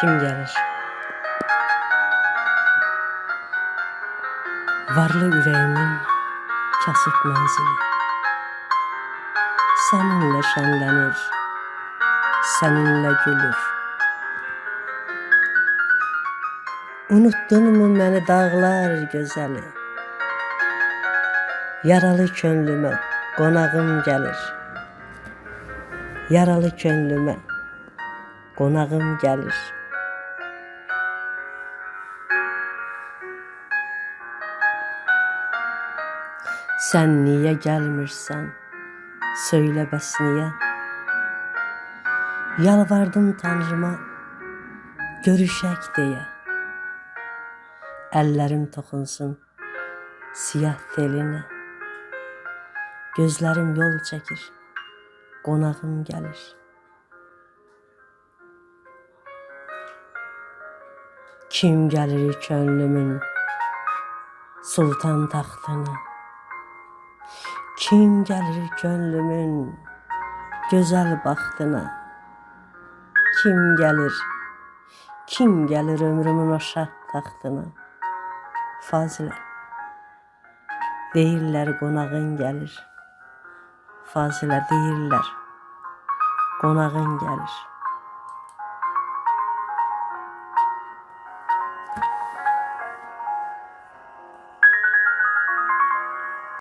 Kim gelir? Varlı yüreğimin kasıp menzili. Seninle şenlenir, seninle gülür. Unuttun mu məni dağlar gözəli? Yaralı könlümə qonağım gəlir. Yaralı könlümə qonağım gəlir Sən niyə gəlmirsən? Söylə bəs niyə? Yalvardım Tanrıma görüşək deyə. Əllərim toxunsun siyah telinə. Gözlərim yol çəkir, qonağım gəlir. Kim gəlir könlümün sultan taxtına? Kim gəlir könlümün gözəl baxtına? Kim gəlir? Kim gəlir ömrümün o şah taxtına? Fazilə. Deyirlər qonağın gəlir. Fazilə deyirlər. Qonağın gəlir.